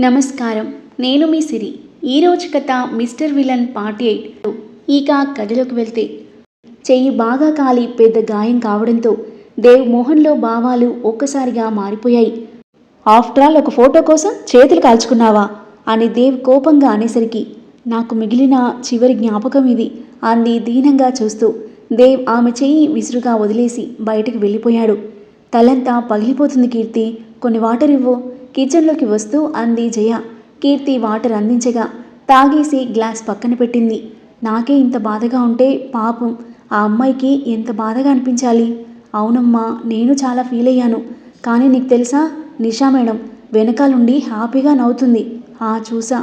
నమస్కారం. నేను మీ సిరి. ఈరోజు కథ మిస్టర్ విలన్ పార్ట్ ఎయిట్. ఇక కథలోకి వెళ్తే చెయ్యి బాగా కాలి పెద్ద గాయం కావడంతో దేవ్ మోహన్లో భావాలు ఒక్కసారిగా మారిపోయాయి. ఆఫ్టర్ ఆల్ ఒక ఫోటో కోసం చేతులు కాల్చుకున్నావా? అని దేవ్ కోపంగా అనేసరికి నాకు మిగిలిన చివరి జ్ఞాపకం ఇది అంది దీనంగా చూస్తూ. దేవ్ ఆమె చెయ్యి విసురుగా వదిలేసి బయటికి వెళ్ళిపోయాడు. తలంతా పగిలిపోతుంది కీర్తి. కొన్ని వాటర్ ఇవ్వు. కిచెన్లోకి వస్తూ అంది జయ. కీర్తి వాటర్ అందించగా తాగేసి గ్లాస్ పక్కన పెట్టింది. నాకే ఇంత బాధగా ఉంటే పాపం. ఆ అమ్మాయికి ఎంత బాధగా అనిపించాలి? అవునమ్మా నేను చాలా ఫీల్ అయ్యాను. కానీ నీకు తెలుసా? నిషా మేడం వెనకాలుండి హ్యాపీగా నవ్వుతుంది. ఆ చూసా.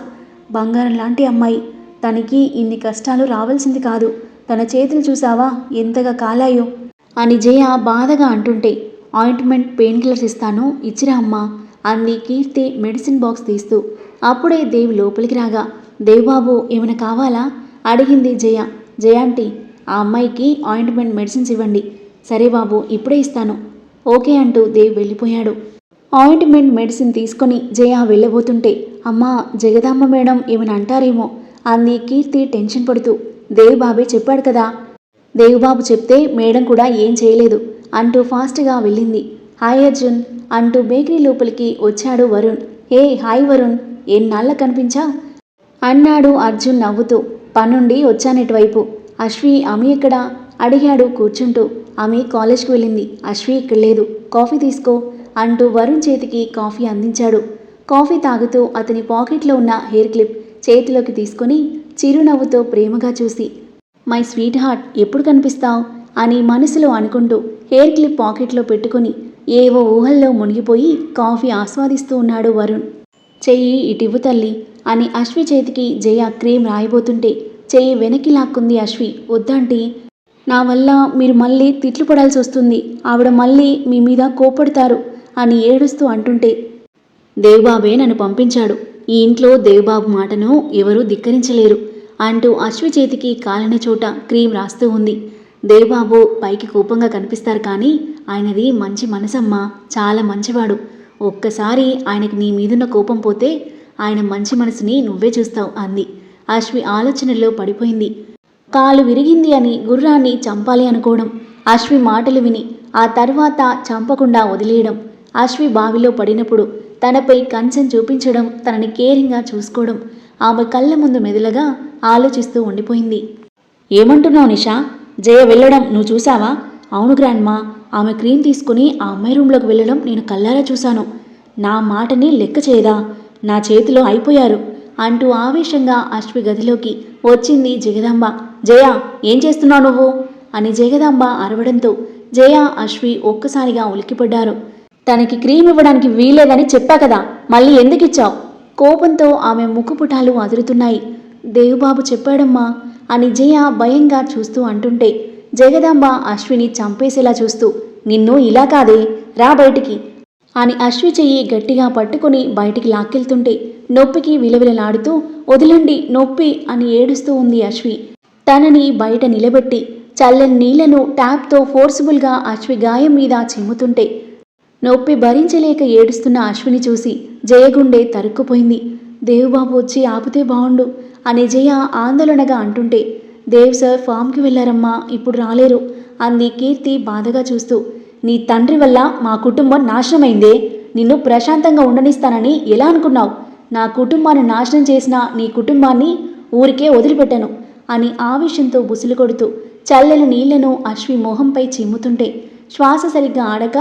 బంగారం లాంటి అమ్మాయి. తనకి ఇన్ని కష్టాలు రావాల్సింది కాదు. తన చేతులు చూసావా? ఎంతగా కాలాయో. అని జయ బాధగా అంటుంటే ఆయింట్మెంట్ పెయిన్ కిల్లర్స్ ఇస్తాను. ఇచ్చిరా అమ్మా. అంది కీర్తి మెడిసిన్ బాక్స్ తీస్తూ అప్పుడే దేవ్ లోపలికి రాగా దేవ్ బాబు ఏమైనా కావాలా? అడిగింది జయ. జయ ఆంటీ ఆ అమ్మాయికి ఆయింట్మెంట్ మెడిసిన్స్ ఇవ్వండి. సరే బాబు ఇప్పుడే ఇస్తాను. ఓకే అంటూ దేవ్ వెళ్ళిపోయాడు. ఆయింట్మెంట్ మెడిసిన్ తీసుకొని జయ వెళ్ళబోతుంటే అమ్మా జగదాంబ మేడం ఏమైనా అంటారేమో? అంది కీర్తి టెన్షన్ పడుతూ దేవ్ బాబే చెప్పాడు కదా. దేవుబాబు చెప్తే మేడం కూడా ఏం చేయలేదు అంటూ ఫాస్ట్గా వెళ్ళింది. హాయ్ అర్జున్. అంటూ బేకరీ లోపలికి వచ్చాడు వరుణ్. Hey hi Varun. ఎన్నాళ్ళ కనిపించా? అన్నాడు అర్జున్ నవ్వుతూ. పనుండి వచ్చానిటువైపు అశ్వి అమి ఎక్కడా? అడిగాడు కూర్చుంటూ. ఆమె కాలేజ్కి వెళ్ళింది. అశ్వి ఇక్కడ లేదు. కాఫీ తీసుకో అంటూ వరుణ్ చేతికి కాఫీ అందించాడు. కాఫీ తాగుతూ అతని పాకెట్లో ఉన్న హెయిర్ క్లిప్ చేతిలోకి తీసుకొని చిరునవ్వుతో ప్రేమగా చూసి మై స్వీట్ హార్ట్ ఎప్పుడు కనిపిస్తావు? అని మనసులో అనుకుంటూ హెయిర్ క్లిప్ పాకెట్లో పెట్టుకుని ఏవో ఊహల్లో మునిగిపోయి కాఫీ ఆస్వాదిస్తూ ఉన్నాడు వరుణ్. చెయ్యి ఇటివ్వు తల్లి అని అశ్వి చేతికి జయ క్రీమ్ రాయబోతుంటే చెయ్యి వెనక్కి లాక్కుంది అశ్వి. వద్దంటే నా వల్ల మీరు మళ్ళీ తిట్లు పడాల్సి వస్తుంది. ఆవిడ మళ్ళీ మీ మీద కోపడతారు అని ఏడుస్తూ అంటుంటే దేవబాబే నన్ను పంపించాడు. ఈ ఇంట్లో దేవబాబు మాటను ఎవరూ ధిక్కరించలేరు అంటూ అశ్వి చేతికి కాలిన చోట క్రీమ్ రాస్తూ ఉంది. దేవబాబు పైకి కోపంగా కనిపిస్తారు కానీ ఆయనది మంచి మనసమ్మా. చాలా మంచివాడు. ఒక్కసారి ఆయనకి నీ మీదున్న కోపం పోతే ఆయన మంచి మనసుని నువ్వే చూస్తావు అంది. అశ్వి ఆలోచనల్లో పడిపోయింది. కాలు విరిగింది అని గుర్రాన్ని చంపాలి అనుకోవడం అశ్వి మాటలు విని ఆ తర్వాత చంపకుండా వదిలేయడం అశ్వి బావిలో పడినప్పుడు తనపై కంచెం చూపించడం తనని కేరింగ్గా చూసుకోవడం ఆమె కళ్ళ ముందు మెదలగా ఆలోచిస్తూ ఉండిపోయింది. ఏమంటున్నావు నిషా? జయ వెళ్ళడం నువ్వు చూసావా అవును గ్రాండ్మా. ఆమె క్రీమ్ తీసుకుని ఆ అమ్మాయి రూమ్లోకి వెళ్ళడం నేను కల్లారా చూశాను. నా మాటని లెక్క చేయదా? నా చేతిలో అయిపోయారు అంటూ ఆవేశంగా అశ్వి గదిలోకి వచ్చింది జగదాంబ జయ ఏం చేస్తున్నావు నువ్వు? అని జగదాంబ అరవడంతో జయ అశ్వి ఒక్కసారిగా ఉలిక్కిపడ్డారు. తనకి క్రీమ్ ఇవ్వడానికి వీలేదని చెప్పా కదా మళ్ళీ ఎందుకు ఇచ్చావు కోపంతో ఆమె ముక్కుపుటాలు అదురుతున్నాయి. దేవుబాబు చెప్పాడమ్మా అని జయ భయంగా చూస్తూ అంటుంటే జగదాంబ అశ్విని చంపేసేలా చూస్తూ నిన్ను ఇలా కాదే రా బయటికి అని అశ్వి చెయ్యి గట్టిగా పట్టుకుని బయటికి లాక్కెళ్తుంటే నొప్పికి విలవిలలాడుతూ వదిలండి నొప్పి అని ఏడుస్తూ ఉంది అశ్వి. తనని బయట నిలబెట్టి చల్లని నీళ్ళను ట్యాప్తో ఫోర్సుబుల్గా అశ్వి గాయం మీద చిమ్ముతుంటే నొప్పి భరించలేక ఏడుస్తున్న అశ్విని చూసి జయగుండె తరుక్కుపోయింది. దేవుబాబు వచ్చి ఆపితే బావుండు అని జయ ఆందోళనగా అంటుంటే దేవ్ సార్ ఫామ్కి వెళ్ళారమ్మా ఇప్పుడు రాలేరు అంది కీర్తి బాధగా చూస్తూ. నీ తండ్రి వల్ల మా కుటుంబం నాశనమైందే నిన్ను ప్రశాంతంగా ఉండనిస్తానని ఎలా అనుకున్నావు? నా కుటుంబాన్ని నాశనం చేసిన నీ కుటుంబాన్ని ఊరికే వదిలిపెట్టను అని ఆవేశంతో బుసులు కొడుతూ చల్లని నీళ్ళను అశ్వి మొహంపై చిమ్ముతుంటే శ్వాస సరిగ్గా ఆడక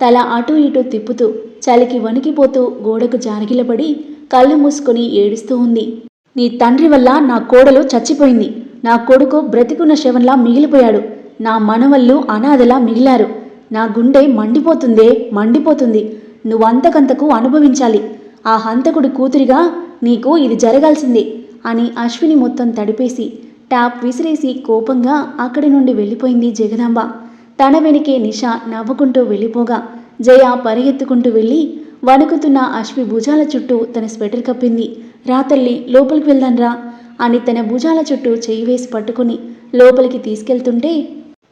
తల అటూ ఇటూ తిప్పుతూ చలికి వణికిపోతూ గోడకు జారగిలపడి కళ్ళు మూసుకొని ఏడుస్తూ ఉంది. నీ తండ్రి వల్ల నా కోడలు చచ్చిపోయింది. నా కొడుకు బ్రతికున్న శవంలా మిగిలిపోయాడు. నా మనవళ్ళు అనాథలా మిగిలారు. నా గుండె మండిపోతుందే మండిపోతుంది. నువ్వంతకంతకు అనుభవించాలి. ఆ హంతకుడి కూతురిగా నీకు ఇది జరగాల్సిందే అని అశ్విని మొత్తం తడిపేసి ట్యాప్ విసిరేసి కోపంగా అక్కడి నుండి వెళ్ళిపోయింది జగదాంబ. తన వెనుకే నిష నవ్వుకుంటూ వెళ్ళిపోగా జయ పరిగెత్తుకుంటూ వెళ్ళి వణుకుతున్న అశ్వి భుజాల చుట్టూ తన స్వెటర్ కప్పింది. రా తల్లి లోపలికి వెళ్దాన్రా అని తన భుజాల చుట్టూ చేయి వేసి పట్టుకుని లోపలికి తీసుకెళ్తుంటే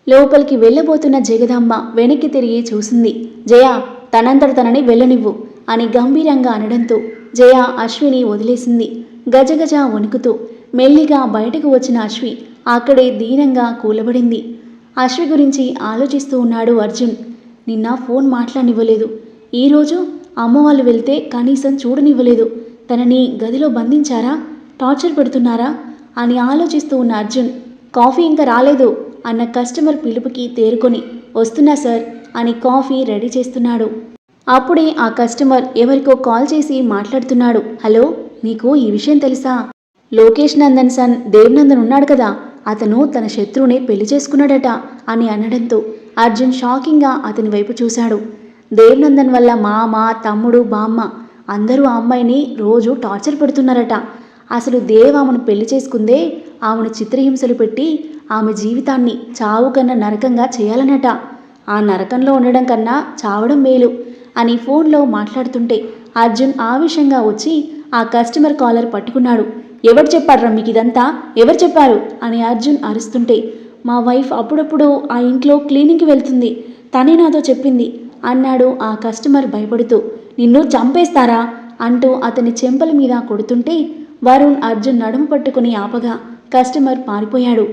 లోపలికి వెళ్ళబోతున్న జగదాంబ వెనక్కి తిరిగి చూసింది. జయ తనంతట తనని వెళ్ళనివ్వు అని గంభీరంగా అనడంతో జయ అశ్విని వదిలేసింది. గజగజ వణుకుతూ మెల్లిగా బయటకు వచ్చిన అశ్వి అక్కడే దీనంగా కూలబడింది. అశ్వి గురించి ఆలోచిస్తూ ఉన్నాడు అర్జున్. నిన్న ఫోన్ మాట్లాడనివ్వలేదు. ఈరోజు అమ్మ వాళ్ళు వెళ్తే కనీసం చూడనివ్వలేదు. తనని గదిలో బంధించారా? టార్చర్ పెడుతున్నారా? అని ఆలోచిస్తూ ఉన్న అర్జున్ కాఫీ ఇంకా రాలేదు అన్న కస్టమర్ పిలుపుకి తేరుకొని వస్తున్నా సార్ అని కాఫీ రెడీ చేస్తున్నాడు. అప్పుడే ఆ కస్టమర్ ఎవరికో కాల్ చేసి మాట్లాడుతున్నాడు. హలో మీకు ఈ విషయం తెలుసా? లోకేష్ నందన్ సన్ దేవ్నందన్ ఉన్నాడు కదా అతను తన శత్రువుని పెళ్ళి చేసుకున్నాడట అని అనడంతో అర్జున్ షాకింగ్గా అతని వైపు చూశాడు. దేవ్నందన్ వల్ల మామ తమ్ముడు బామ్మ అందరూ ఆ అమ్మాయిని రోజు టార్చర్ పెడుతున్నారట. అసలు దేవ్ ఆమెను పెళ్ళి చేసుకుందే ఆమెను చిత్రహింసలు పెట్టి ఆమె జీవితాన్ని చావు కన్నా నరకంగా చేయాలనట ఆ నరకంలో ఉండడం కన్నా చావడం మేలు అని ఫోన్లో మాట్లాడుతుంటే అర్జున్ ఆవేశంగా వచ్చి ఆ కస్టమర్ కాలర్ పట్టుకున్నాడు. ఎవరు చెప్పాడ్రా మీకు ఇదంతా? ఎవరు చెప్పారు? అని అర్జున్ అరుస్తుంటే మా వైఫ్ అప్పుడప్పుడు ఆ ఇంట్లో క్లీనింగ్కి వెళ్తుంది. తనే నాతో చెప్పింది అన్నాడు ఆ కస్టమర్ భయపడుతూ. నిన్ను చంపేస్తారా? అంటూ అతని చెంపల మీద కొడుతుంటే వరుణ్ అర్జున్ నడుము పట్టుకుని ఆపగా కస్టమర్ పారిపోయాడు.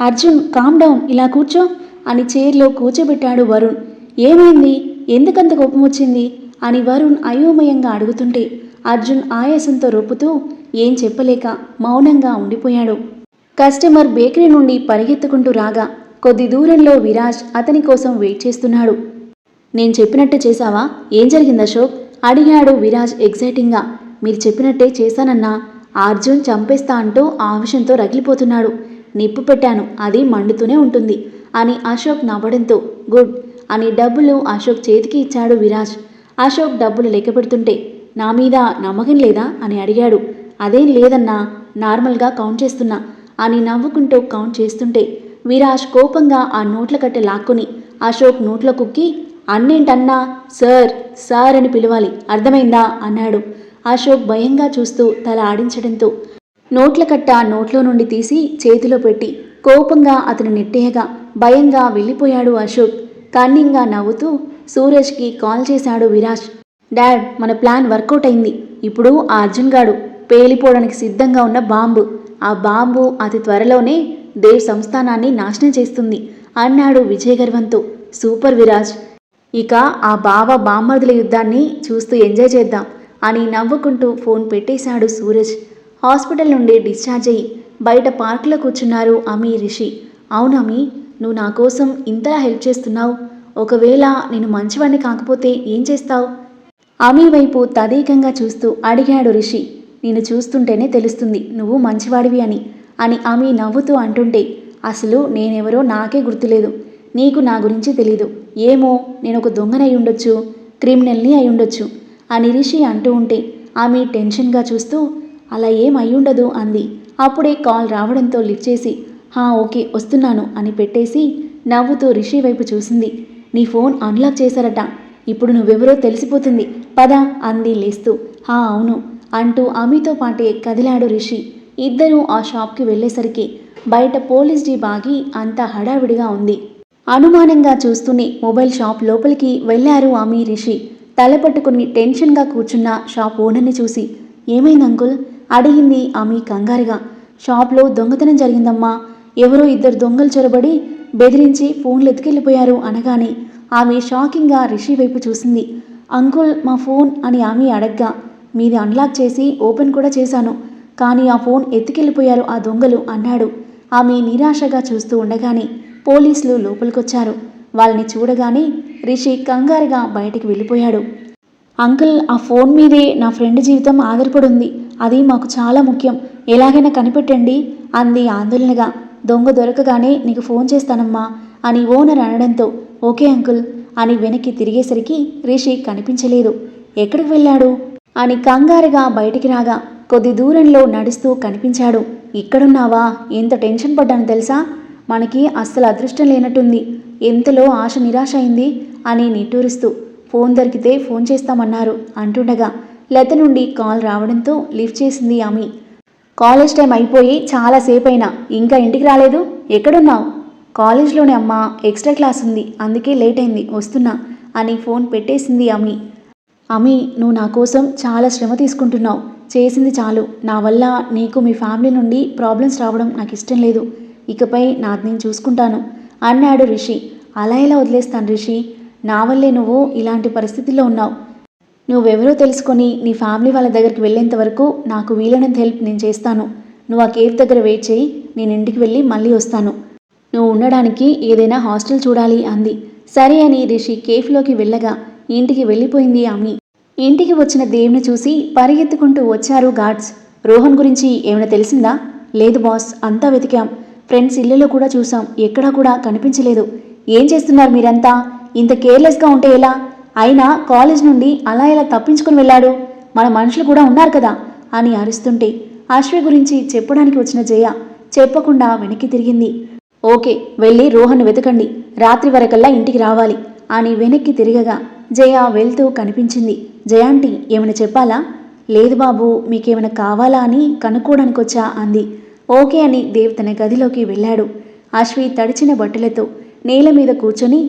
అర్జున్ కామ్ డౌన్ ఇలా కూర్చో అని చైర్లో కూర్చోబెట్టాడు వరుణ్. ఏమైంది? ఎందుకంత కోపం వచ్చింది? అని వరుణ్ అయోమయంగా అడుగుతుంటే అర్జున్ ఆయాసంతో రొప్పుతూ ఏం చెప్పలేక మౌనంగా ఉండిపోయాడు. కస్టమర్ బేకరీ నుండి పరిగెత్తుకుంటూ రాగా కొద్ది దూరంలో విరాజ్ అతని కోసం వెయిట్ చేస్తున్నాడు. నేను చెప్పినట్టు చేశావా? ఏం జరిగింది అశోక్? అడిగాడు విరాజ్ ఎగ్జైటింగ్గా మీరు చెప్పినట్టే చేశానన్నా. అర్జున్ చంపేస్తా అంటూ ఆవేశంతో రగిలిపోతున్నాడు. నిప్పు పెట్టాను. అది మండుతూనే ఉంటుంది అని అశోక్ నవ్వడంతో. గుడ్ అని డబ్బులు అశోక్ చేతికి ఇచ్చాడు విరాజ్. అశోక్ డబ్బులు లెక్క పెడుతుంటే నా మీద నమ్మకం లేదా అని అడిగాడు. అదేం లేదన్నా నార్మల్గా కౌంట్ చేస్తున్నా అని నవ్వుకుంటూ కౌంట్ చేస్తుంటే విరాజ్ కోపంగా ఆ నోట్ల కట్టె లాక్కొని అశోక్ నోట్ల కుక్కి అన్నేంటన్నా? సార్ సార్ అని పిలవాలి. అర్థమైందా? అన్నాడు. అశోక్ భయంగా చూస్తూ తల ఆడించడంతో నోట్ల కట్ట నోట్లో నుండి తీసి చేతిలో పెట్టి కోపంగా అతను నెట్టేయగా భయంగా వెళ్ళిపోయాడు అశోక్. కన్నింగా నవ్వుతూ సూరజ్కి కాల్ చేశాడు విరాజ్. డాడ్ మన ప్లాన్ వర్కౌట్ అయింది. ఇప్పుడు ఆ అర్జున్ గాడు పేలిపోవడానికి సిద్ధంగా ఉన్న బాంబు. ఆ బాంబు అతి త్వరలోనే దేవ్ సంస్థానాన్ని నాశనం చేస్తుంది అన్నాడు విజయగర్వంతో. సూపర్ విరాజ్. ఇక ఆ బావ బామ్మర్దుల యుద్ధాన్ని చూస్తూ ఎంజాయ్ చేద్దాం అని నవ్వుకుంటూ ఫోన్ పెట్టేశాడు సూరజ్. హాస్పిటల్ నుండి డిశ్చార్జ్ అయ్యి బయట పార్కులో కూర్చున్నారు అమీ రిషి. అవును అమీ నువ్వు నా కోసం ఇంతలా హెల్ప్ చేస్తున్నావు. ఒకవేళ నేను మంచివాడిని కాకపోతే ఏం చేస్తావు? అమీ వైపు తదేకంగా చూస్తూ అడిగాడు రిషి. నేను చూస్తుంటేనే తెలుస్తుంది నువ్వు మంచివాడివి అని అని అమీ నవ్వుతూ అంటుంటే అసలు నేనెవరో నాకే గుర్తులేదు. నీకు నా గురించి తెలీదు. ఏమో నేను ఒక దొంగనై ఉండొచ్చు క్రిమినల్ని అయి ఉండొచ్చు అని రిషి అంటూ ఉంటే ఆమె టెన్షన్గా చూస్తూ అలా ఏం అయ్యుండదు అంది. అప్పుడే కాల్ రావడంతో లిఫ్ట్ చేసి హా ఓకే వస్తున్నాను అని పెట్టేసి నవ్వుతూ రిషి వైపు చూసింది. నీ ఫోన్ అన్లాక్ చేశారట ఇప్పుడు నువ్వెవరో తెలిసిపోతుంది పద అంది లేస్తూ. హా అవును అంటూ ఆమెతో పాటే కదిలాడు రిషి. ఇద్దరూ ఆ షాప్కి వెళ్ళేసరికి బయట పోలీస్ జీప్ ఆగి అంతా హడావిడిగా ఉంది. అనుమానంగా చూస్తూనే మొబైల్ షాప్ లోపలికి వెళ్ళారు ఆమె రిషి. తల పట్టుకుని టెన్షన్గా కూర్చున్న షాప్ ఓనర్ని చూసి ఏమైంది అంకుల్? అడిగింది ఆమె కంగారుగా. షాప్లో దొంగతనం జరిగిందమ్మా. ఎవరో ఇద్దరు దొంగలు చొరబడి బెదిరించి ఫోన్లు ఎత్తుకెళ్ళిపోయారు అనగానే ఆమె షాకింగ్గా రిషి వైపు చూసింది. అంకుల్ మా ఫోన్ అని ఆమె అడగ్గా. మీది అన్లాక్ చేసి ఓపెన్ కూడా చేశాను కానీ ఆ ఫోన్ ఎత్తుకెళ్ళిపోయారు ఆ దొంగలు అన్నాడు. ఆమె నిరాశగా చూస్తూ ఉండగానే పోలీసులు లోపలికొచ్చారు. వాళ్ళని చూడగానే రిషి కంగారుగా బయటికి వెళ్ళిపోయాడు. అంకుల్ ఆ ఫోన్ మీదే నా ఫ్రెండ్ జీవితం ఆధారపడుంది. అది మాకు చాలా ముఖ్యం. ఎలాగైనా కనిపెట్టండి అంది ఆందోళనగా. దొంగ దొరకగానే నీకు ఫోన్ చేస్తానమ్మా అని ఓనర్ అనడంతో ఓకే అంకుల్ అని వెనక్కి తిరిగేసరికి రిషి కనిపించలేదు. ఎక్కడికి వెళ్ళాడు? అని కంగారుగా బయటికి రాగా కొద్ది దూరంలో నడుస్తూ కనిపించాడు. ఇక్కడున్నావా? ఎంత టెన్షన్ పడ్డాను తెలుసా? మనకి అస్సలు అదృష్టం లేనట్టుంది. ఎంతలో ఆశ నిరాశ అయింది అని నిట్టూరిస్తూ ఫోన్ దొరికితే ఫోన్ చేస్తామన్నారు అంటుండగా. లత నుండి కాల్ రావడంతో లిఫ్ట్ చేసింది ఆమె. కాలేజ్ టైం అయిపోయి చాలాసేపు అయినా ఇంకా ఇంటికి రాలేదు? ఎక్కడున్నావు? కాలేజ్లోనే అమ్మా ఎక్స్ట్రా క్లాస్ ఉంది. అందుకే లేట్ అయింది. వస్తున్నా అని ఫోన్ పెట్టేసింది ఆమె. అమి నువ్వు నా కోసం చాలా శ్రమ తీసుకుంటున్నావు. చేసింది చాలు. నా వల్ల నీకు మీ ఫ్యామిలీ నుండి ప్రాబ్లమ్స్ రావడం నాకు ఇష్టం లేదు. ఇకపై నాది నేను చూసుకుంటాను. అన్నాడు రిషి. అలా ఎలా వదిలేస్తాను రిషి? నా వల్లే నువ్వు ఇలాంటి పరిస్థితిలో ఉన్నావు. నువ్వెవరో తెలుసుకొని నీ ఫ్యామిలీ వాళ్ళ దగ్గరికి వెళ్ళేంత వరకు నాకు వీలైనంత హెల్ప్ నేను చేస్తాను. నువ్వు ఆ కేఫ్ దగ్గర వెయిట్ చేయి. నేను ఇంటికి వెళ్ళి మళ్ళీ వస్తాను. నువ్వు ఉండడానికి ఏదైనా హాస్టల్ చూడాలి అంది. సరే అని రిషి కేఫ్లోకి వెళ్ళగా ఇంటికి వెళ్ళిపోయింది ఆమె. ఇంటికి వచ్చిన దేవుని చూసి పరిగెత్తుకుంటూ వచ్చారు గార్డ్స్ రోహన్ గురించి ఏమైనా తెలిసిందా? లేదు బాస్ అంతా వెతికాం. ఫ్రెండ్స్ ఇల్లులో కూడా చూసాం. ఎక్కడా కూడా కనిపించలేదు. ఏం చేస్తున్నారు మీరంతా? ఇంత కేర్లెస్గా ఉంటే ఎలా? అయినా కాలేజ్ నుండి అలా ఇలా తప్పించుకుని వెళ్ళాడు. మన మనుషులు కూడా ఉన్నారు కదా? అని అరుస్తుంటే అశ్వి గురించి చెప్పడానికి వచ్చిన జయ చెప్పకుండా వెనక్కి తిరిగింది. ఓకే వెళ్ళి రోహన్ వెతకండి. రాత్రి వరకల్లా ఇంటికి రావాలి అని వెనక్కి తిరగగా జయ వెళ్తూ కనిపించింది. జయాంటి ఏమైనా చెప్పాలా? లేదు బాబు మీకేమైనా కావాలా అని కనుక్కోవడానికి వచ్చా అంది. ఓకే అని దేవ్ తన గదిలోకి వెళ్ళాడు. అశ్వి తడిచిన బట్టలతో నేల మీద కూర్చొని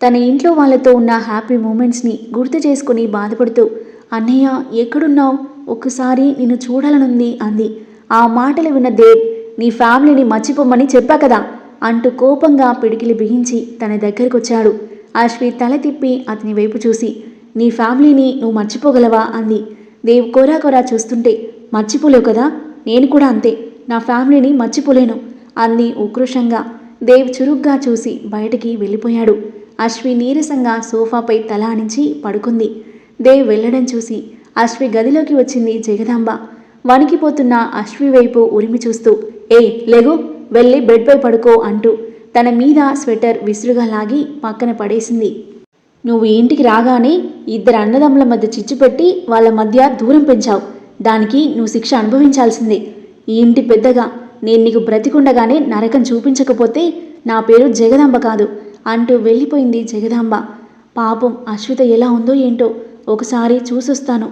తన ఇంట్లో వాళ్ళతో ఉన్న హ్యాపీ మూమెంట్స్ని గుర్తు చేసుకుని బాధపడుతూ అన్నయ్య ఎక్కడున్నావు? ఒక్కసారి నిన్ను చూడాలనుంది అంది. ఆ మాటలు విన్న దేవ్ నీ ఫ్యామిలీని మర్చిపోమని చెప్పా కదా అంటూ కోపంగా పిడికిలి బిగించి తన దగ్గరకొచ్చాడు. అశ్వి తల తిప్పి అతని వైపు చూసి నీ ఫ్యామిలీని నువ్వు మర్చిపోగలవా? అంది. దేవ్ కోరా కోరా చూస్తుంటే మర్చిపోలేవు కదా? నేను కూడా అంతే. నా ఫ్యామిలీని మర్చిపోలేను. అంది ఉక్రోషంగా. దేవ్ చురుగ్గా చూసి బయటికి వెళ్ళిపోయాడు. అశ్వి నీరసంగా సోఫాపై తల ఆనించి పడుకుంది. దేవ్ వెళ్ళడం చూసి అశ్వి గదిలోకి వచ్చింది జగదాంబ. వణికిపోతున్న అశ్వి వైపు ఉరిమి చూస్తూ ఏ లెగు వెళ్ళి బెడ్పై పడుకో అంటూ తన మీద స్వెటర్ విసురుగా లాగి పక్కన పడేసింది. నువ్వు ఇంటికి రాగానే ఇద్దరు అన్నదమ్ముల మధ్య చిచ్చు పెట్టి వాళ్ళ మధ్య దూరం పెంచావు. దానికి నువ్వు శిక్ష అనుభవించాల్సిందే. ఈ ఇంటి పెద్దగా నేను నీకు బ్రతికుండగానే నరకం చూపించకపోతే నా పేరు జగదాంబ కాదు అంటూ వెళ్ళిపోయింది జగదాంబ. పాపం అశ్విత ఎలా ఉందో ఏంటో ఒకసారి చూసొస్తాను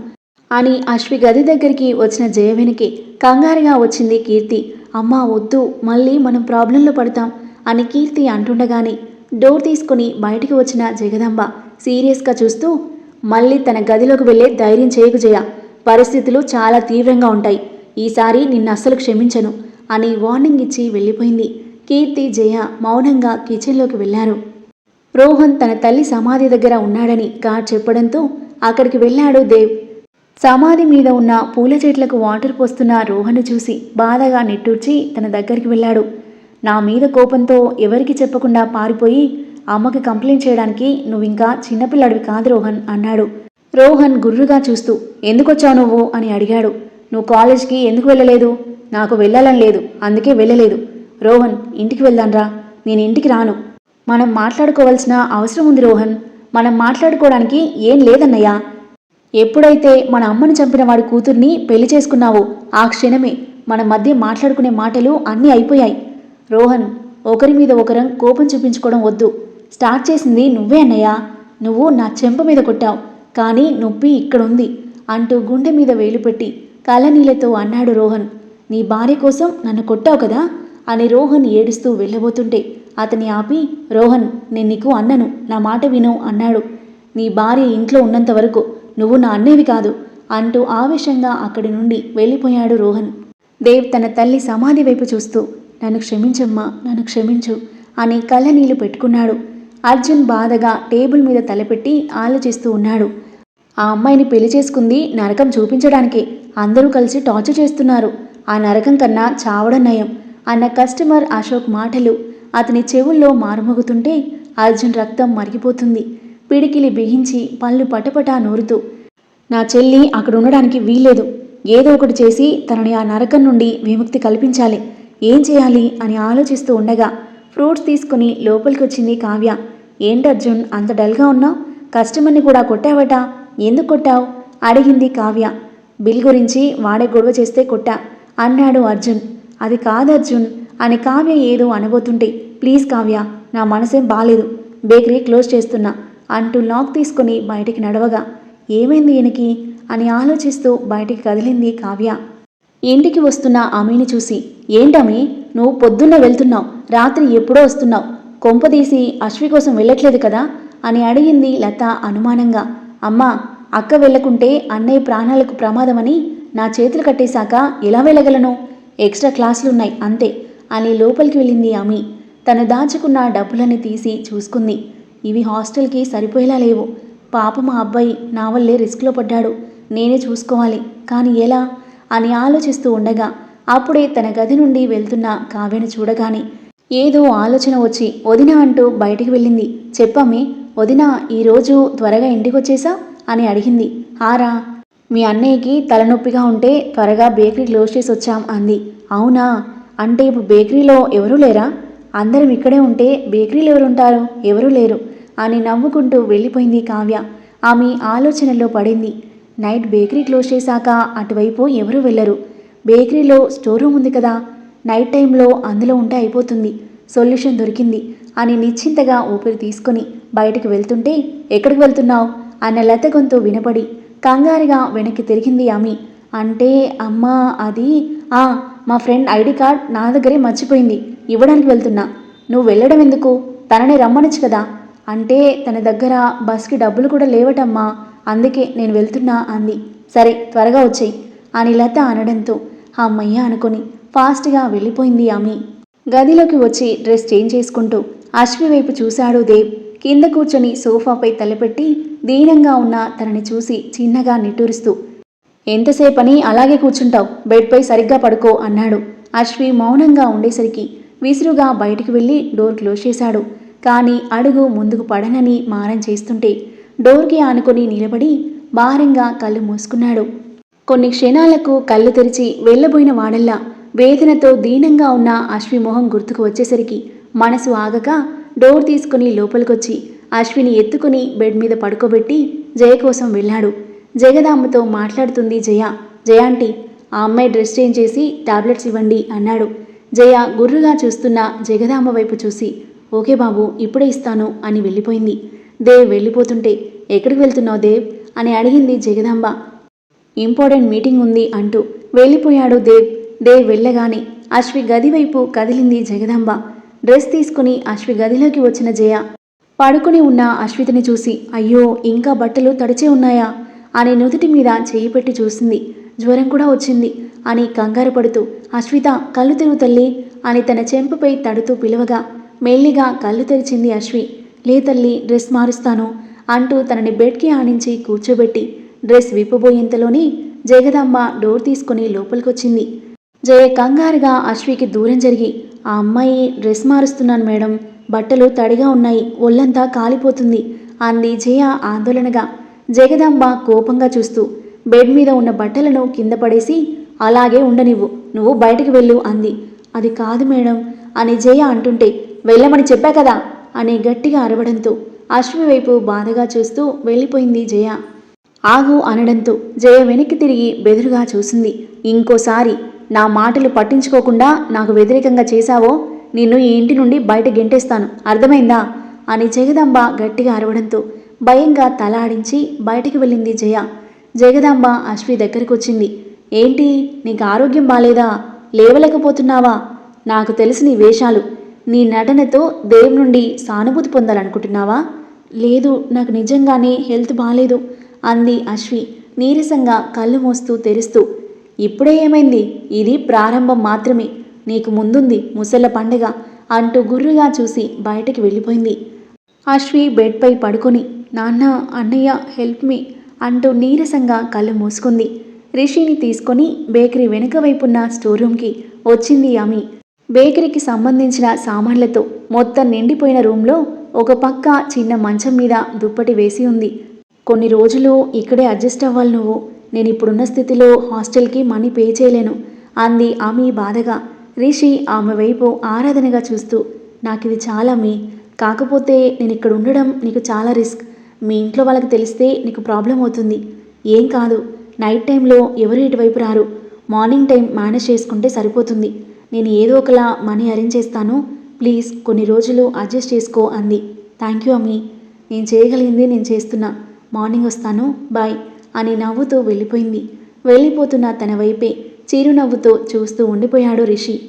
అని అశ్వి గది దగ్గరికి వచ్చిన జయవేనికి కంగారుగా వచ్చింది కీర్తి. అమ్మా వద్దు మళ్ళీ మనం ప్రాబ్లంలో పడతాం అని కీర్తి అంటుండగానే డోర్ తీసుకుని బయటికి వచ్చిన జగదాంబ సీరియస్గా చూస్తూ మళ్ళీ తన గదిలోకి వెళ్ళే ధైర్యం చేయకు జయ. పరిస్థితులు చాలా తీవ్రంగా ఉంటాయి. ఈసారి నిన్ను అస్సలు క్షమించను అని వార్నింగ్ ఇచ్చి వెళ్ళిపోయింది. కీర్తి జయ మౌనంగా కిచెన్లోకి వెళ్ళారు రోహన్ తన తల్లి సమాధి దగ్గర ఉన్నాడని గాడ్ చెప్పడంతో అక్కడికి వెళ్ళాడు దేవ్. సమాధి మీద ఉన్న పూల చెట్లకు వాటర్ పోస్తున్న రోహన్ చూసి బాధగా నిట్టూర్చి తన దగ్గరికి వెళ్ళాడు. నా మీద కోపంతో ఎవరికి చెప్పకుండా పారిపోయి అమ్మకి కంప్లైంట్ చేయడానికి నువ్వింకా చిన్నపిల్లాడివి కాదు రోహన్ అన్నాడు. రోహన్ గుర్రుగా చూస్తూ ఎందుకొచ్చావు నువ్వు? అని అడిగాడు. నువ్వు కాలేజ్కి ఎందుకు వెళ్ళలేదు? నాకు వెళ్ళాలని లేదు. అందుకే వెళ్ళలేదు. రోహన్ ఇంటికి వెళ్దాన్రా నేను ఇంటికి రాను. మనం మాట్లాడుకోవాల్సిన అవసరం ఉంది రోహన్. మనం మాట్లాడుకోవడానికి ఏం లేదన్నయ్యా. ఎప్పుడైతే మన అమ్మను చంపిన వాడి కూతుర్ని పెళ్ళి చేసుకున్నావో ఆ క్షణమే మన మధ్య మాట్లాడుకునే మాటలు అన్నీ అయిపోయాయి. రోహన్ ఒకరి మీద ఒకరం కోపం చూపించుకోవడం వద్దు. స్టార్ట్ చేసింది నువ్వే అన్నయ్యా. నువ్వు నా చెంప మీద కొట్టావు. కానీ నొప్పి ఇక్కడుంది. అంటూ గుండె మీద వేలు పెట్టి కళ్ళనీళ్ళతో అన్నాడు రోహన్. నీ భార్య కోసం నన్ను కొట్టావు కదా? అని రోహన్ ఏడుస్తూ వెళ్ళబోతుంటే అతని ఆపి రోహన్ నేను నీకు అన్నను నా మాట విను అన్నాడు. నీ భార్య ఇంట్లో ఉన్నంత వరకు నువ్వు నా అన్నేవి కాదు అంటూ ఆవేశంగా అక్కడి నుండి వెళ్ళిపోయాడు రోహన్. దేవ్ తన తల్లి సమాధి వైపు చూస్తూ నన్ను క్షమించమ్మా నన్ను క్షమించు అని కళ్ళనీళ్ళు పెట్టుకున్నాడు. అర్జున్ బాధగా టేబుల్ మీద తలపెట్టి ఆలోచిస్తూ ఉన్నాడు. ఆ అమ్మాయిని పెళ్ళి చేసుకుంది నరకం చూపించడానికే. అందరూ కలిసి టార్చర్ చేస్తున్నారు. ఆ నరకం కన్నా చావడం నయం. అన్న కస్టమర్ అశోక్ మాటలు. అతని చెవుల్లో మారుమోగుతుంటే అర్జున్ రక్తం మరిగిపోతుంది. పిడికిలి బిగించి పళ్ళు పటపటా నూరుతూ నా చెల్లి అక్కడ ఉండడానికి వీల్లేదు. ఏదో ఒకటి చేసి తనని ఆ నరకం నుండి విముక్తి కల్పించాలి. ఏం చేయాలి? అని ఆలోచిస్తూ ఉండగా ఫ్రూట్స్ తీసుకుని లోపలికి వచ్చింది కావ్య. ఏంటి అర్జున్ అంత డల్గా ఉన్నావు? కస్టమర్ని కూడా కొట్టావట? ఎందుకు కొట్టావు? అడిగింది కావ్య. బిల్ గురించి వాడే గొడవ చేస్తే కొట్టా అన్నాడు అర్జున్. అది కాదు అర్జున్ అని కావ్య ఏదో అనబోతుంటే ప్లీజ్ కావ్య నా మనసేం బాలేదు బేకరీ క్లోజ్ చేస్తున్నా అంటూ లాక్ తీసుకుని బయటికి నడవగా ఏమైంది ఈయనకి? అని ఆలోచిస్తూ బయటికి కదిలింది కావ్య. ఇంటికి వస్తున్న ఆమెని చూసి ఏంటమి నువ్వు పొద్దున్నే వెళ్తున్నావు రాత్రి ఎప్పుడో వస్తున్నావు కొంపదీసి అశ్వి కోసం వెళ్ళట్లేదు కదా? అని అడిగింది లత అనుమానంగా. అమ్మా అక్క వెళ్ళకుంటే అన్నయ్య ప్రాణాలకు ప్రమాదమని నా చేతులు కట్టేశాక ఎలా వెళ్ళగలను? ఎక్స్ట్రా క్లాసులున్నాయి అంతే. అని లోపలికి వెళ్ళింది ఆమె తను దాచుకున్న డబ్బులని తీసి చూసుకుంది. ఇవి హాస్టల్కి సరిపోయేలా లేవు. పాప మా అబ్బాయి నా వల్లే రిస్క్లో పడ్డాడు. నేనే చూసుకోవాలి. కానీ ఎలా? అని ఆలోచిస్తూ ఉండగా అప్పుడే తన గది నుండి వెళ్తున్న కావ్యను చూడగానే ఏదో ఆలోచన వచ్చి వదిన అంటూ బయటికి వెళ్ళింది. చెప్పమ్మే వదిన ఈరోజు త్వరగా ఇంటికొచ్చేసా? అని అడిగింది. ఆరా మీ అన్నయ్యకి తలనొప్పిగా ఉంటే త్వరగా బేకరీ క్లోజ్ చేసి వచ్చాం అంది. అవునా? అంటే ఇప్పుడు బేకరీలో ఎవరూ లేరా? అందరం ఇక్కడే ఉంటే బేకరీలో ఎవరుంటారు? ఎవరూ లేరు అని నవ్వుకుంటూ వెళ్ళిపోయింది కావ్య. ఆమె ఆలోచనలో పడింది. నైట్ బేకరీ క్లోజ్ చేశాక అటువైపు ఎవరూ వెళ్ళరు. బేకరీలో స్టోర్ రూమ్ ఉంది కదా. నైట్ టైంలో అందులో ఉంటే అయిపోతుంది. సొల్యూషన్ దొరికింది. అని నిశ్చింతగా ఊపిరి తీసుకొని బయటికి వెళ్తుంటే ఎక్కడికి వెళ్తున్నావు? అన్న లత గొంతు వినపడి కంగారుగా వెనక్కి తిరిగింది ఆమె. అంటే అమ్మా అది ఆ మా ఫ్రెండ్ ఐడి కార్డ్ నా దగ్గరే మర్చిపోయింది. ఇవ్వడానికి వెళ్తున్నా. నువ్వు వెళ్ళడం ఎందుకు? తనని రమ్మనొచ్చు కదా. అంటే తన దగ్గర బస్కి డబ్బులు కూడా లేవటమ్మా. అందుకే నేను వెళ్తున్నా అంది. సరే త్వరగా వచ్చేయి అని లత అనడంతో అమ్మయ్య అనుకొని ఫాస్ట్గా వెళ్ళిపోయింది ఆమె. గదిలోకి వచ్చి డ్రెస్ చేంజ్ చేసుకుంటూ అశ్వి వైపు చూశాడు దేవ్. కింద కూర్చొని సోఫాపై తలపెట్టి దీనంగా ఉన్న తనని చూసి చిన్నగా నిట్టూరుస్తూ ఎంతసేపని అలాగే కూర్చుంటావు బెడ్పై సరిగ్గా పడుకో అన్నాడు. అశ్వి మౌనంగా ఉండేసరికి విసురుగా బయటికి వెళ్ళి డోర్ క్లోజ్ చేశాడు. కానీ అడుగు ముందుకు పడనని మారం చేస్తుంటే డోర్కి ఆనుకొని నిలబడి భారంగా కళ్ళు మూసుకున్నాడు. కొన్ని క్షణాలకు కళ్ళు తెరిచి వెళ్ళబోయిన వాడల్లా వేదనతో దీనంగా ఉన్న అశ్వి మొహం గుర్తుకు వచ్చేసరికి మనసు ఆగక డోర్ తీసుకుని లోపలికొచ్చి అశ్విని ఎత్తుకుని బెడ్ మీద పడుకోబెట్టి జయ కోసం వెళ్ళాడు. జగదాంబతో మాట్లాడుతుంది జయ. జయ ఆంటీ ఆ అమ్మాయి డ్రెస్ చేంజ్ చేసి టాబ్లెట్స్ ఇవ్వండి అన్నాడు. జయ గుర్రుగా చూస్తున్న జగదాంబ వైపు చూసి ఓకే బాబు ఇప్పుడే ఇస్తాను అని వెళ్ళిపోయింది. దేవ్ వెళ్ళిపోతుంటే ఎక్కడికి వెళ్తున్నావు దేవ్? అని అడిగింది జగదాంబ. ఇంపార్టెంట్ మీటింగ్ ఉంది అంటూ వెళ్ళిపోయాడు దేవ్. దేవ్ వెళ్ళగానే అశ్వి గది వైపు కదిలింది జగదాంబ. డ్రెస్ తీసుకుని అశ్వి గదిలోకి వచ్చిన జయ. పడుకుని ఉన్న అశ్వితిని చూసి అయ్యో ఇంకా బట్టలు తడిచే ఉన్నాయా? అని నుదుటి మీద చేయి పెట్టి చూసింది. జ్వరం కూడా వచ్చింది అని కంగారు పడుతూ అశ్విత కళ్ళు తెరువు తల్లి అని తన చెంపపై తడుతూ పిలవగా మెల్లిగా కళ్ళు తెరిచింది అశ్వి. లే తల్లి డ్రెస్ మారుస్తాను అంటూ తనని బెడ్కి ఆనించి కూర్చోబెట్టి డ్రెస్ విప్పబోయేంతలోనే జగదమ్మ డోర్ తీసుకుని లోపలికొచ్చింది. జయ కంగారుగా అశ్వికి దూరం జరిగి ఆ అమ్మాయి డ్రెస్ మారుస్తున్నాను మేడం. బట్టలు తడిగా ఉన్నాయి. ఒళ్ళంతా కాలిపోతుంది. అంది జయ ఆందోళనగా. జగదాంబ కోపంగా చూస్తూ బెడ్ మీద ఉన్న బట్టలను కింద పడేసి అలాగే ఉండనివ్వు. నువ్వు బయటికి వెళ్ళు అంది. అది కాదు మేడం అని జయ అంటుంటే వెళ్ళమని చెప్పా కదా అని గట్టిగా అరవడంతో అశ్వి వైపు బాధగా చూస్తూ వెళ్ళిపోయింది జయ. ఆగు అనడంతో జయ వెనక్కి తిరిగి బెదురుగా చూసింది. ఇంకోసారి నా మాటలు పట్టించుకోకుండా నాకు వ్యతిరేకంగా చేశావో నిన్ను ఈ ఇంటి నుండి బయట గెంటేస్తాను. అర్థమైందా? అని జగదాంబ గట్టిగా అరవడంతో భయంగా తల ఆడించి బయటికి వెళ్ళింది జయ. జగదాంబ అశ్వి దగ్గరకు వచ్చింది ఏంటి? నీకు ఆరోగ్యం బాలేదా? లేవలేకపోతున్నావా? నాకు తెలిసి నీ వేషాలు. నీ నటనతో దేవు నుండి సానుభూతి పొందాలనుకుంటున్నావా? లేదు నాకు నిజంగానే హెల్త్ బాలేదు అంది అశ్వి నీరసంగా కళ్ళు మోస్తూ తెరుస్తూ. ఇప్పుడే ఏమైంది? ఇది ప్రారంభం మాత్రమే. నీకు ముందుంది ముసల పండగ అంటూ గుర్రుగా చూసి బయటకి వెళ్ళిపోయింది. అశ్వి బెడ్పై పడుకొని నాన్న అన్నయ్య హెల్ప్ మీ అంటూ నీరసంగా కళ్ళు మూసుకుంది. రిషిని తీసుకొని బేకరీ వెనుక వైపున్న స్టోర్ రూమ్కి వచ్చింది ఆమె. బేకరీకి సంబంధించిన సామాన్లతో మొత్తం నిండిపోయిన రూమ్లో ఒక పక్క చిన్న మంచం మీద దుప్పటి వేసి ఉంది. కొన్ని రోజులు ఇక్కడే అడ్జస్ట్ అవ్వాలి నువ్వు. నేను ఇప్పుడున్న స్థితిలో హాస్టల్కి మనీ పే చేయలేను. అంది ఆమె బాధగా. రిషి ఆమె వైపు ఆరాధనగా చూస్తూ నాకు ఇది చాలా మీ. కాకపోతే నేను ఇక్కడ ఉండడం నీకు చాలా రిస్క్. మీ ఇంట్లో వాళ్ళకి తెలిస్తే నీకు ప్రాబ్లం అవుతుంది. ఏం కాదు. నైట్ టైంలో ఎవరు ఇటువైపు రారు. మార్నింగ్ టైం మేనేజ్ చేసుకుంటే సరిపోతుంది. నేను ఏదో ఒకలా మనీ అరేంజ్ చేస్తాను. ప్లీజ్ కొన్ని రోజులు అడ్జస్ట్ చేసుకో అంది. థ్యాంక్ యూ అమ్మీ. నేను చేయగలిగింది నేను చేస్తున్నా. మార్నింగ్ వస్తాను. బాయ్. అని నవ్వుతూ వెళ్ళిపోయింది. వెళ్ళిపోతున్న తన వైపే చిరునవ్వుతో చూస్తూ ఉండిపోయాడు రిషి.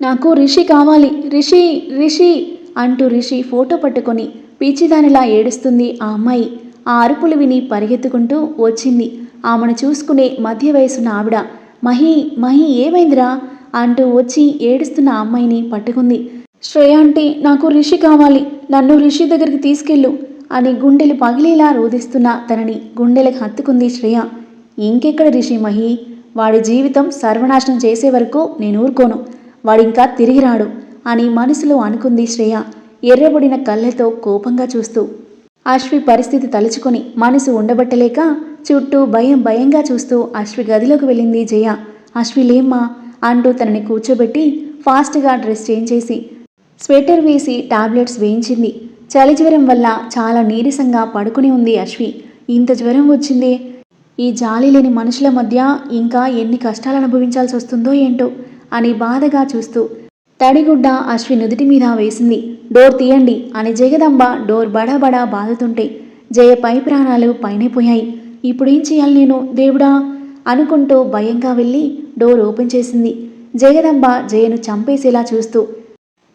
నాకు రిషి కావాలి. రిషి రిషి అంటూ రిషి ఫోటో పట్టుకొని పిచ్చిదానిలా ఏడుస్తుంది ఆ అమ్మాయి. ఆ అరుపులు విని పరిగెత్తుకుంటూ వచ్చింది. ఆమెను చూసుకునే మధ్య వయసున్న ఆవిడ మహి మహి ఏమైందిరా? అంటూ వచ్చి ఏడుస్తున్న అమ్మాయిని పట్టుకుంది. శ్రేయ అంటే నాకు రిషి కావాలి. నన్ను రిషి దగ్గరికి తీసుకెళ్ళు. అని గుండెలు పగిలేలా రోధిస్తున్న తనని గుండెలకు హత్తుకుంది శ్రేయ. ఇంకెక్కడ రిషి మహి? వాడి జీవితం సర్వనాశనం చేసే వరకు నేను ఊరుకోను. వాడింకా తిరిగి రాడు అని మనసులో అనుకుంది శ్రేయ ఎర్రబడిన కళ్ళతో కోపంగా చూస్తూ. అశ్వి పరిస్థితి తలుచుకొని మనసు ఉండబట్టలేక చుట్టూ భయం భయంగా చూస్తూ అశ్వి గదిలోకి వెళ్ళింది జయ. అశ్వి లేమ్మా అంటూ తనని కూర్చోబెట్టి ఫాస్ట్గా డ్రెస్ చేంజ్ చేసి స్వెటర్ వేసి టాబ్లెట్స్ వేయించింది. చలి జ్వరం వల్ల చాలా నీరసంగా పడుకుని ఉంది అశ్వి. ఇంత జ్వరం వచ్చిందే. ఈ జాలి లేని మనుషుల మధ్య ఇంకా ఎన్ని కష్టాలు అనుభవించాల్సి వస్తుందో ఏంటో అని బాధగా చూస్తూ తడిగుడ్డ అశ్వి నుదుటి మీద వేసింది. డోర్ తీయండి అని జగదంబ డోర్ బడాబడా బాదుతుంటే జయ పై ప్రాణాలు పైనైపోయాయి ఇప్పుడేం చేయాలి నేను? దేవుడా! అనుకుంటూ భయంగా వెళ్ళి డోర్ ఓపెన్ చేసింది. జగదంబ జయను చంపేసేలా చూస్తూ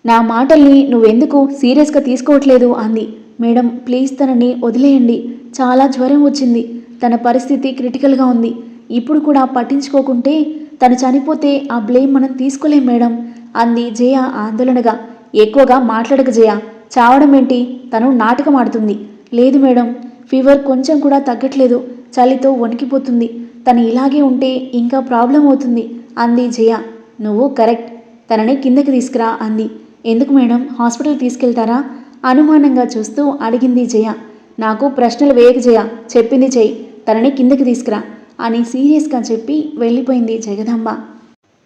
నా మాటల్ని నువ్వెందుకు సీరియస్గా తీసుకోవట్లేదు? అంది. మేడం ప్లీజ్ తనని వదిలేయండి. చాలా జ్వరం వచ్చింది. తన పరిస్థితి క్రిటికల్గా ఉంది. ఇప్పుడు కూడా పట్టించుకోకుంటే తను చనిపోతే ఆ బ్లేమ్ మనం తీసుకోలేం మేడం అంది జయ ఆందోళనగా. ఎక్కువగా మాట్లాడక జయ. చావడం ఏంటి? తను నాటకం ఆడుతుంది. లేదు మేడం ఫీవర్ కొంచెం కూడా తగ్గట్లేదు. చలితో వణికిపోతుంది. తను ఇలాగే ఉంటే ఇంకా ప్రాబ్లం అవుతుంది అంది జయ. నువ్వు కరెక్ట్. తనని కిందకి తీసుకురా అంది. ఎందుకు మేడం? హాస్పిటల్ తీసుకెళ్తారా? అనుమానంగా చూస్తూ అడిగింది జయ. నాకు ప్రశ్నలు వేయక జయ. చెప్పింది చెయ్యి తనని కిందకి తీసుకురా అని సీరియస్గా చెప్పి వెళ్ళిపోయింది జగదాంబ.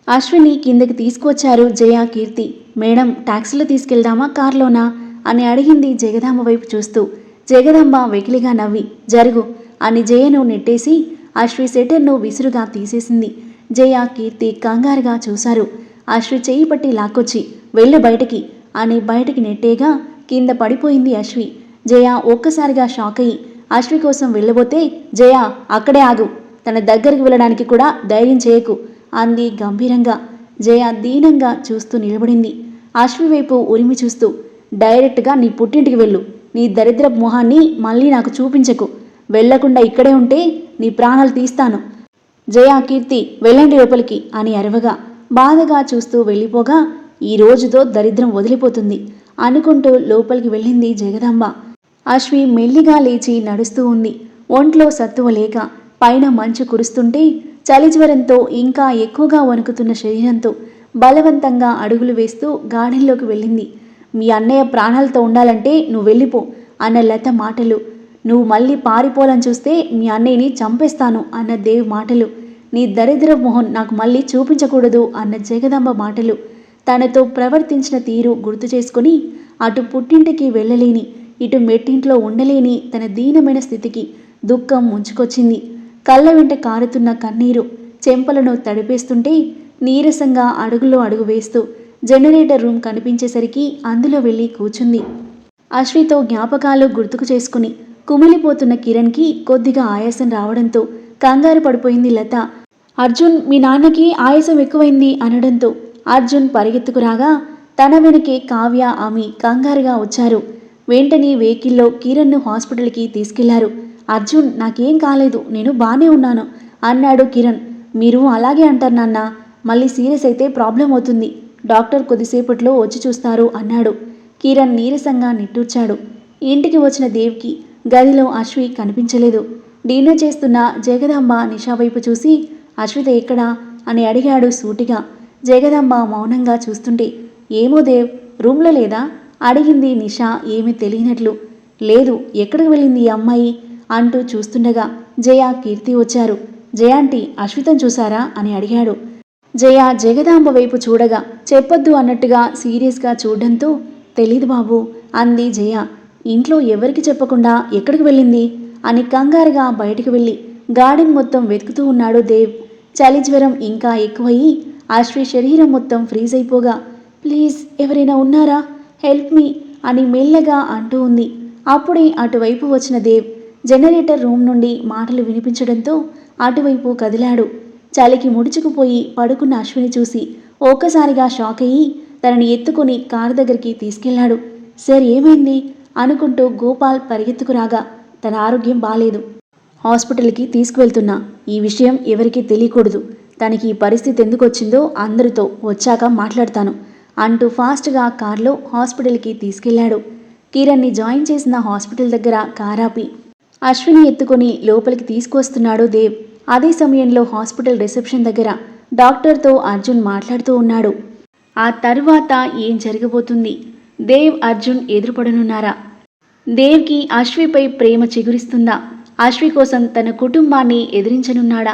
అశ్విని కిందకి తీసుకొచ్చారు జయ కీర్తి. మేడం ట్యాక్సీలో తీసుకెళ్దామా? కార్లోనా? అని అడిగింది జగదాంబ వైపు చూస్తూ. జగదాంబ వెకిలిగా నవ్వి జరుగు అని జయను నెట్టేసి అశ్వి సెటర్ను విసురుగా తీసేసింది. జయ కీర్తి కంగారుగా చూశారు. అశ్వి చేయి పట్టి లాక్కొచ్చి వెళ్ళు బయటికి. అని బయటికి నెట్టేగా కింద పడిపోయింది అశ్వి. జయ ఒక్కసారిగా షాక్ అయ్యి అశ్వి కోసం వెళ్ళబోతే జయ అక్కడే ఆగు. తన దగ్గరికి వెళ్ళడానికి కూడా ధైర్యం చేయకు అంది గంభీరంగా. జయ దీనంగా చూస్తూ నిలబడింది. అశ్వి వైపు ఉరిమి చూస్తూ డైరెక్ట్గా నీ పుట్టింటికి వెళ్ళు. నీ దరిద్ర మొహాన్ని మళ్ళీ నాకు చూపించకు. వెళ్ళకుండా ఇక్కడే ఉంటే నీ ప్రాణాలు తీస్తాను. జయ కీర్తి వెళ్ళండి లోపలికి అని అరవగా బాధగా చూస్తూ వెళ్ళిపోగా ఈ రోజుతో దరిద్రం వదిలిపోతుంది అనుకుంటూ లోపలికి వెళ్ళింది జగదాంబ. అశ్వి మెల్లిగా లేచి నడుస్తూ ఉంది. ఒంట్లో సత్తువ లేక పైన మంచు కురుస్తుంటే చలి జ్వరంతో ఇంకా ఎక్కువగా వణుకుతున్న శరీరంతో బలవంతంగా అడుగులు వేస్తూ గార్డెన్లోకి వెళ్ళింది. మీ అన్నయ్య ప్రాణాలతో ఉండాలంటే నువ్వు వెళ్ళిపో అన్న లత మాటలు. నువ్వు మళ్ళీ పారిపోవాలని చూస్తే మీ అన్నయ్యని చంపేస్తాను అన్న దేవి మాటలు. నీ దరిద్ర మొహం నాకు మళ్ళీ చూపించకూడదు అన్న జగదంబ మాటలు. తనతో ప్రవర్తించిన తీరు గుర్తు చేసుకుని అటు పుట్టింటికి వెళ్ళలేని ఇటు మెట్టింట్లో ఉండలేని తన దీనమైన స్థితికి దుఃఖం ముంచుకొచ్చింది. కళ్ళ వెంట కారుతున్న కన్నీరు చెంపలను తడిపేస్తుంటే నీరసంగా అడుగులో అడుగు వేస్తూ జనరేటర్ రూమ్ కనిపించేసరికి అందులో వెళ్ళి కూర్చుంది. అశ్వితో జ్ఞాపకాలు గుర్తుకు చేసుకుని కుమిలిపోతున్న కిరణ్కి కొద్దిగా ఆయాసం రావడంతో కంగారు పడిపోయింది లత. అర్జున్ మీ నాన్నకి ఆయాసం ఎక్కువైంది అనడంతో అర్జున్ పరిగెత్తుకురాగా తన వెనకే కావ్య ఆమె కంగారుగా వచ్చారు. వెంటనే వెహికల్లో కిరణ్ను హాస్పిటల్కి తీసుకెళ్ళారు. అర్జున్ నాకేం కాలేదు. నేను బానే ఉన్నాను అన్నాడు కిరణ్. మీరు అలాగే అంటారు నాన్న. మళ్ళీ సీరియస్ అయితే ప్రాబ్లం అవుతుంది. డాక్టర్ కొద్దిసేపట్లో వచ్చి చూస్తారు అన్నాడు. కిరణ్ నీరసంగా నిట్టూర్చాడు. ఇంటికి వచ్చిన దేవ్కి గదిలో అశ్వి కనిపించలేదు. డిన్నర్ చేస్తున్న జగదాంబ నిషా వైపు చూసి అశ్విత ఎక్కడా? అని అడిగాడు సూటిగా. జగదాంబ మౌనంగా చూస్తుంటే ఏమో దేవ్ రూమ్లో లేదా? అడిగింది నిషా ఏమీ తెలియనట్లు. లేదు ఎక్కడికి వెళ్ళింది ఈ అమ్మాయి? అంటూ చూస్తుండగా జయ కీర్తి వచ్చారు. జయాంటి అశ్వితం చూసారా? అని అడిగాడు. జయ జగదాంబ వైపు చూడగా చెప్పొద్దు అన్నట్టుగా సీరియస్గా చూడడంతో తెలీదు బాబు అంది జయ. ఇంట్లో ఎవరికి చెప్పకుండా ఎక్కడికి వెళ్ళింది? అని కంగారుగా బయటికి వెళ్ళి గార్డెన్ మొత్తం వెతుకుతూ ఉన్నాడు దేవ్. చలి జ్వరం ఇంకా ఎక్కువయ్యి అశ్వి శరీరం మొత్తం ఫ్రీజ్ అయిపోగా ప్లీజ్ ఎవరైనా ఉన్నారా? హెల్ప్ మీ అని మెల్లగా అంటూ ఉంది. అప్పుడే అటువైపు వచ్చిన దేవ్ జనరేటర్ రూమ్ నుండి మాటలు వినిపించడంతో అటువైపు కదిలాడు. చలికి ముడుచుకుపోయి పడుకున్న అశ్విని చూసి ఒక్కసారిగా షాక్ అయ్యి తనని ఎత్తుకుని కారు దగ్గరికి తీసుకెళ్ళాడు. సార్ ఏమైంది? అనుకుంటూ గోపాల్ పరిగెత్తుకురాగా తన ఆరోగ్యం బాలేదు. హాస్పిటల్కి తీసుకువెళ్తున్నా. ఈ విషయం ఎవరికీ తెలియకూడదు. తనకి ఈ పరిస్థితి ఎందుకు వచ్చిందో అందరితో వచ్చాక మాట్లాడతాను అంటూ ఫాస్ట్గా కార్లో హాస్పిటల్కి తీసుకెళ్ళాడు కిరణ్ని జాయిన్ చేసిన హాస్పిటల్ దగ్గర కారాపి. అశ్విని ఎత్తుకొని లోపలికి తీసుకొస్తున్నాడు దేవ్. అదే సమయంలో హాస్పిటల్ రిసెప్షన్ దగ్గర డాక్టర్తో అర్జున్ మాట్లాడుతూ ఉన్నాడు. ఆ తర్వాత ఏం జరగబోతుంది? దేవ్ అర్జున్ ఎదురుపడనున్నారా? దేవ్కి అశ్విపై ప్రేమ చిగురిస్తుందా? అశ్వి కోసం తన కుటుంబాన్ని ఎదిరించనున్నాడా?